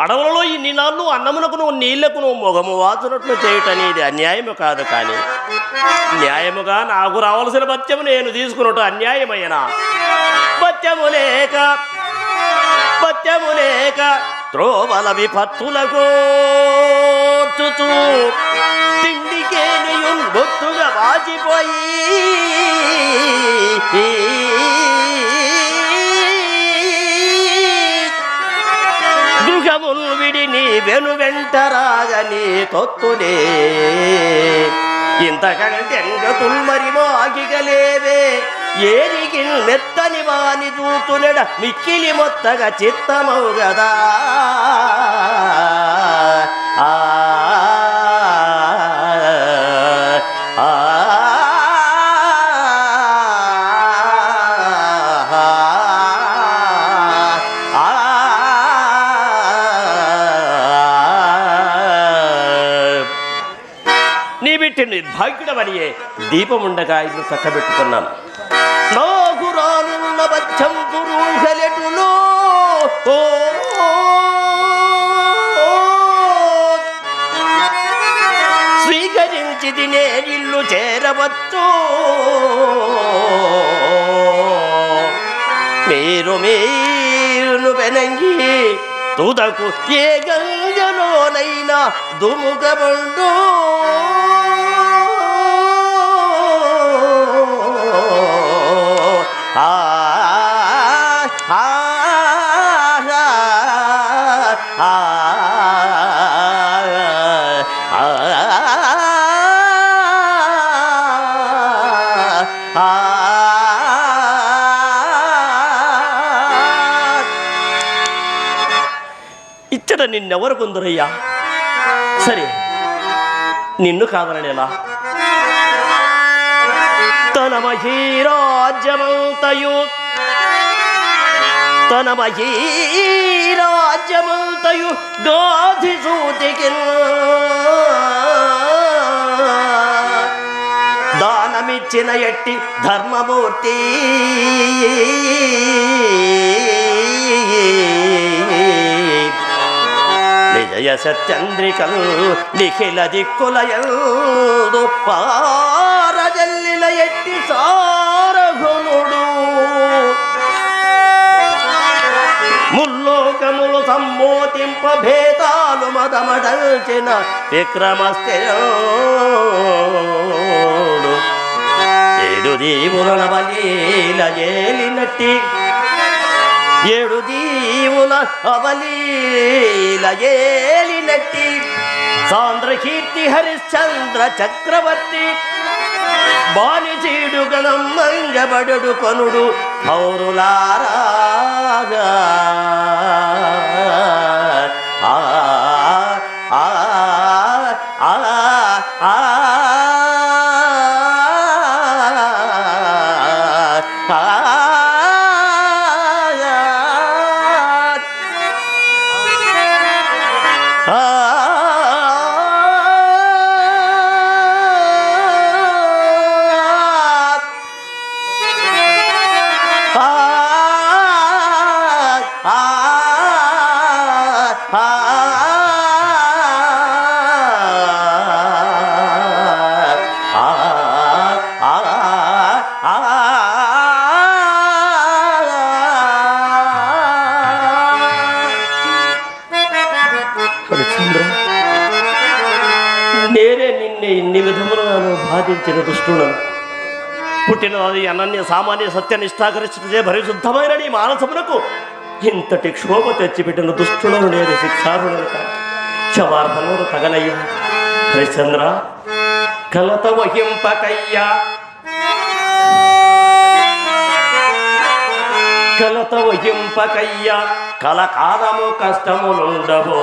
అడవులలో ఇన్ని నాళ్ళు అన్నమునకు నీళ్ళకును మొగము వాచునట్లు చేయటం ఇది అన్యాయము కాదు కానీ న్యాయముగా నాకు రావలసిన భత్యము నేను తీసుకున్నట్టు అన్యాయమైన భత్యము లేక భత్యము లేక త్రోవల విపత్తులకు తిండికేనియున్ బొత్తుగా వాచిపోయి గృహముల్ విడి నీ వెను వెంట రాగని తొత్తులే ఇంతకంటే ఎంగతుల్ మరి మాగిగలేవే ఏరికి మెత్తని వాని చూతులెడ మిక్కిలి మొత్తగా చిత్తమవు గదా. ఆ నీ బిట్టి నిర్భాగ్యుడమనియే దీపం ఉండగా ఇల్లు చక్కబెట్టుకున్నాను నాకు బచ్చం పురుషలెటులో ఓ! స్వీకరించి తినే ఇల్లు చేరవచ్చు మీరు మీరును వెనంగి తుదకు ఏ గంగలోనైనా దుముగబండు ఇచ్చట నిన్నెవరు కొందరయ్యా? సరే నిన్ను కాదననేలా? తన మహీరాజ్యమంతయు తన మహీరాజ్యమంతయు గాధి సూతికి దానమిచ్చిన ఎట్టి ధర్మమూర్తి. నిజయ సత్యంద్రికలు నిఖిల దిక్కులయందు పా సమ్మోతింప భేదాలు మదమడల్చిన విక్రమస్తేడు ఏడు దీవుల బలీల ఏలినట్టి. ఏడు దీవుల అవలీల ఏలినట్టి. సాంద్రకీర్తి హరిశ్చంద్ర చక్రవర్తి. బాలిచీడు గణం మంగబడు కొనుడు పౌరులారాగా Ah! ఎన్ని విధములుగాను బాధించిన దుష్టులను. పుట్టినది అనన్య సామాన్య సత్య నిష్ఠాకరిస్తే పరిశుద్ధమైన నీ మానసమునకు. ఇంతటి క్షోభ తెచ్చిపెట్టిన దుష్టులను నేను శిక్షారులను క్షమార్హములు తగలయ్యా హరిశ్చంద్ర కలత వహింపకయ్యా. కలత వహింపకయ్యా. కలకాలము కష్టములుండవో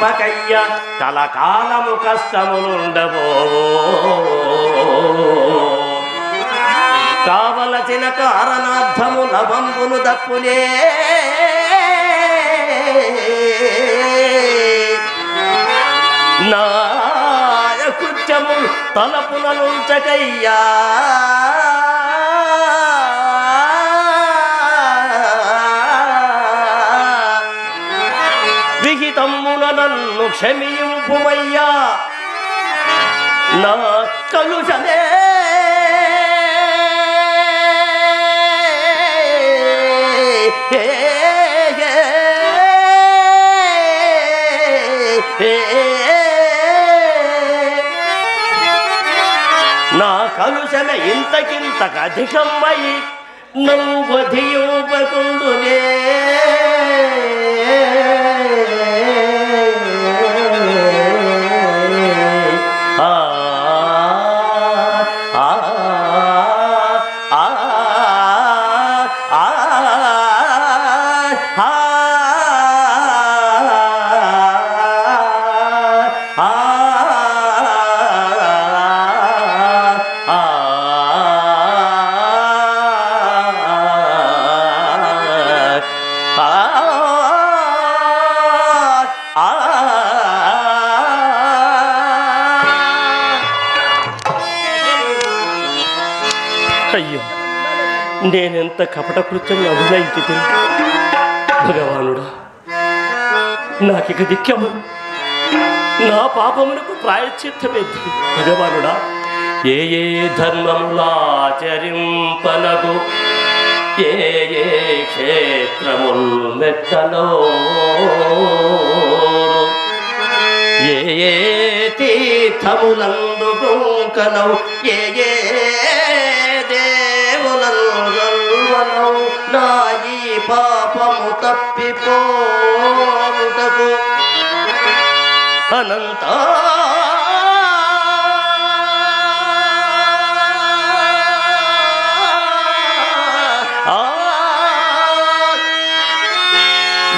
వహింపకయ్య కలకాలము కష్టములుండవో కావలసిన కారణార్థము నవంబును దప్పులే నాయ కృత్యము విధము క్షమింపుమయ్యా నా కలుషమే. నా కలుషమే ఇంతకింతక అధికమై నవ్వధియోపకుండునే అయ్యో నేనెంత కపట కృత్యం అభినయించి భగవానుడా నాకిక దిక్కెవరు నా పాపమునకు ప్రాయశ్చిత్తమేది భగవానుడా ఏ ఏ ధర్మములాచరింపనగు ఏ ఏ క్షేత్రముల్ మెట్టలో. ఏ ఏ తీర్థములందు కలవు ఏ ఏ అనంత.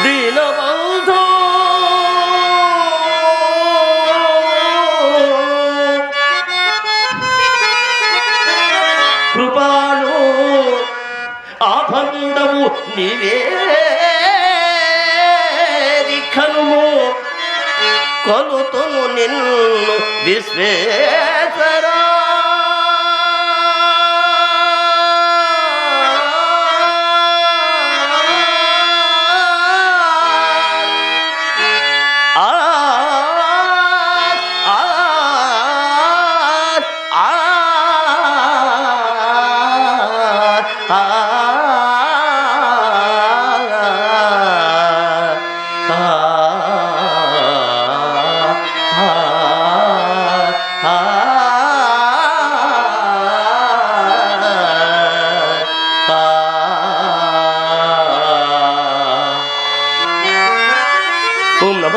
దీనబంధు. కృపాలు ఆభండము నీవే దిఖనుము కొలుతును నిన్ను విశ్వేశ్వరా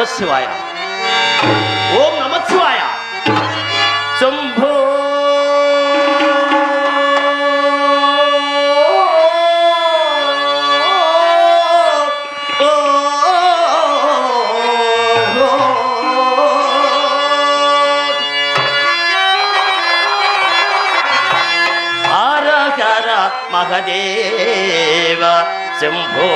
नमः शिवाय ओम नमः शिवाय शंभो மகதேவ செம்போ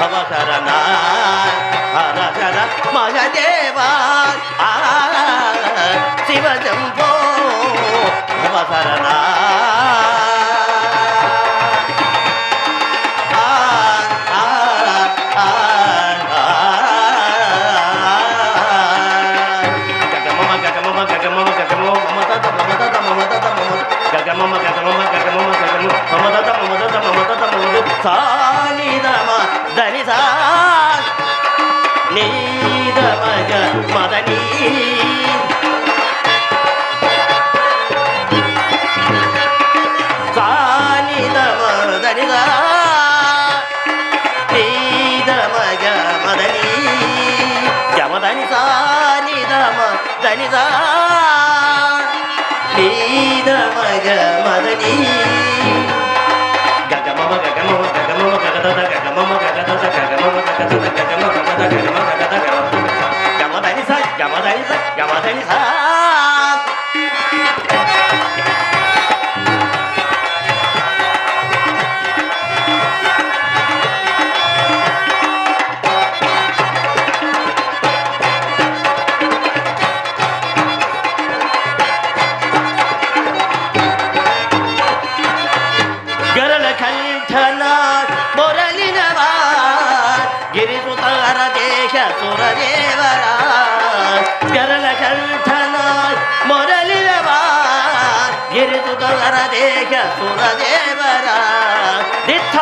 భవకరణ హర హర మహదేవా ఆ, శివ శంభో భవకరణ ఆ, మమ ఆ, ఆ. గగమమ గగమమ గగమమ గగమమ మమతత మమతత మమతత మమ గగమమ మమ గగమమ మమ మమతత మదని సానిదమ దని సా నీదమగ మదని గమదని సా నిదమ దని సా నీ మదని గగమమ గగమమ గగమమ గగదద గగమమ గగదద గగమమ గగమ గగద గగమ గగద గమ ಸುರದೇವರ ಕರಳ ಕಂಠನ ಮೊರಲಿರವ ಗಿರಿದುದವರ ದೇಹ ಸುರದೇವರ. ದಿಟ್ಟ